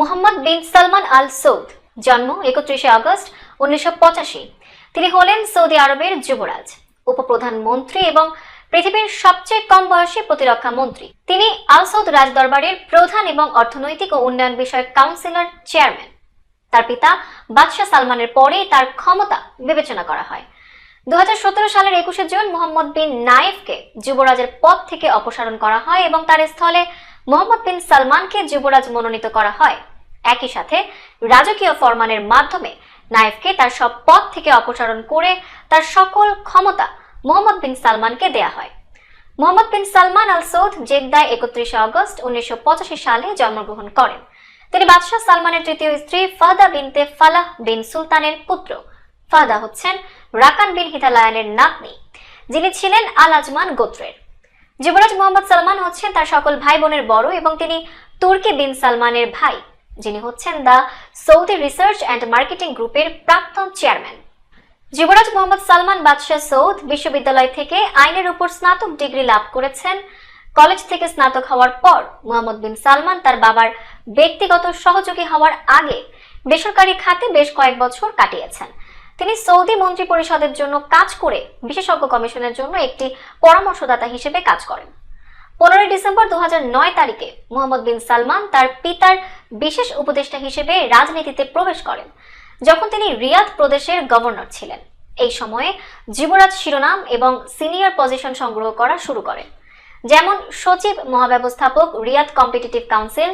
মোহাম্মদ বিন সালমান আল সৌদ, জন্ম একত্রিশে আগস্ট উনিশশো তিনি হলেন সৌদি আরবের যুবরাজ, উপপ্রধানমন্ত্রী এবং পৃথিবীর সবচেয়ে কম বয়সী প্রতিরক্ষা মন্ত্রী। তিনি আল সৌদ রাজদরবারের প্রধান এবং অর্থনৈতিক ও উন্নয়ন বিষয়ক কাউন্সিলর চেয়ারম্যান। তার পিতা বাদশাহ সালমানের পরেই তার ক্ষমতা বিবেচনা করা হয়। দু হাজার সতেরো সালের একুশে জুন মোহাম্মদ বিন নাইফকে যুবরাজের পদ থেকে অপসারণ করা হয় এবং তার স্থলে মোহাম্মদ বিন সালমানকে যুবরাজ মনোনীত করা হয়। একই সাথে রাজকীয় ফরমানের মাধ্যমে নাইফকে তার সব পদ থেকে অপসারণ করে তার সকল ক্ষমতা মোহাম্মদ বিন সালমানকে দেয়া হয়। মোহাম্মদ বিন সালমান আল সৌদ জেদ্দায় একত্রিশে আগস্ট উনিশশো সালে জন্মগ্রহণ করেন। তিনি বাদশাহ সালমানের তৃতীয় স্ত্রী ফাদা বিনতে ফালাহ বিন সুলতানের পুত্র। ফাদা হচ্ছেন রাকান বিন হিতালায়ানের নাতনি, যিনি ছিলেন আল আজমান গোত্রের। যুবরাজ মোহাম্মদ সালমান হচ্ছেন তার সকল ভাই বোনের বড় এবং তিনি তুর্কি বিন সালমানের ভাই, যিনি হচ্ছেন the Saudi research and marketing গ্রুপের প্রাক্তন চেয়ারম্যান। যুবরাজ মোহাম্মদ সালমান বাদশাহ সৌদ বিশ্ববিদ্যালয় থেকে আইনের উপর স্নাতক ডিগ্রি লাভ করেছেন। কলেজ থেকে স্নাতক হওয়ার পর মোহাম্মদ বিন সালমান তার বাবার ব্যক্তিগত সহযোগী হওয়ার আগে বেসরকারি খাতে বেশ কয়েক বছর কাটিয়েছেন। তিনি সৌদি মন্ত্রী পরিষদের জন্য কাজ করে বিশেষজ্ঞ কমিশনের জন্য একটি পরামর্শদাতা হিসেবে কাজ করেন। পনেরোই ডিসেম্বর দুহাজার নয় তারিখে মোহাম্মদ বিন সালমান তার পিতার বিশেষ উপদেষ্টা হিসেবে রাজনীতিতে প্রবেশ করেন, যখন তিনি রিয়াদ প্রদেশের গভর্নর ছিলেন। এই সময়ে যুবরাজ শিরোনাম এবং সিনিয়র পজিশন সংগ্রহ করা শুরু করেন যেমন সচিব মহাব্যবস্থাপক রিয়াদ কম্পিটিটিভ কাউন্সিল,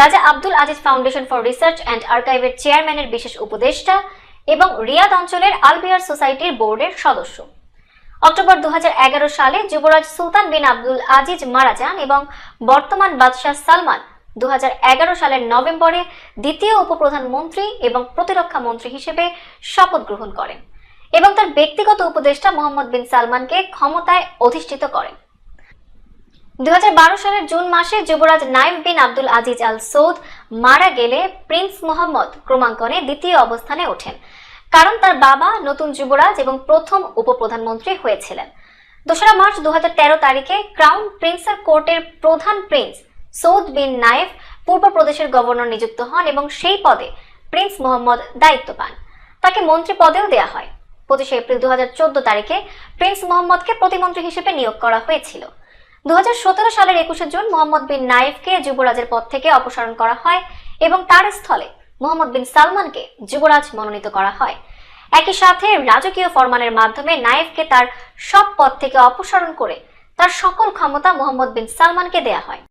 রাজা Abdul Aziz foundation for research and আর্কাইভের চেয়ারম্যানের বিশেষ উপদেষ্টা এবং রিয়াদ অঞ্চলের আলবিয়ার সোসাইটির বোর্ডের সদস্য। অক্টোবর দু হাজার এগারো সালে যুবরাজ সুলতান বিন আব্দুল আজিজ মারা যান এবং বর্তমান বাদশাহ সালমান দু হাজার এগারো সালের নভেম্বরে দ্বিতীয় উপপ্রধানমন্ত্রী এবং প্রতিরক্ষা মন্ত্রী হিসেবে শপথ গ্রহণ করেন এবং তার ব্যক্তিগত উপদেষ্টা মোহাম্মদ বিন সালমানকে ক্ষমতায় অধিষ্ঠিত করেন। দু হাজার বারো সালের জুন মাসে যুবরাজ Nayef bin Abdul Aziz Al Saud মারা গেলে প্রিন্স মোহাম্মদ ক্রমাঙ্কনে দ্বিতীয় অবস্থানে ওঠেন। কারণ তার বাবা নতুন যুবরাজ এবং প্রথম উপপ্রধানমন্ত্রী হয়েছিলেন। দোসরা মার্চ দুহাজার তেরো তারিখে ক্রাউন প্রিন্সের কোর্টের প্রধান প্রিন্স সৌদ বিন নাইফ পূর্ব প্রদেশের গভর্নর নিযুক্ত হন এবং সেই পদে প্রিন্স মোহাম্মদ দায়িত্ব পান। তাকে মন্ত্রী পদেও দেয়া হয়। পঁচিশে এপ্রিল দু হাজার চোদ্দ তারিখে প্রিন্স মোহাম্মদকে প্রতিমন্ত্রী হিসেবে নিয়োগ করা হয়েছিল। দু হাজার সতেরো সালের একুশে জুন মোহাম্মদ বিন নাইফকে যুবরাজের পদ থেকে অপসারণ করা হয় এবং তার স্থলে মোহাম্মদ বিন সালমানকে যুবরাজ মনোনীত করা হয়। একই সাথে রাজকীয় ফরমানের মাধ্যমে নাইফকে তার সব পদ থেকে অপসারণ করে তার সকল ক্ষমতা মোহাম্মদ বিন সালমানকে দেয়া হয়।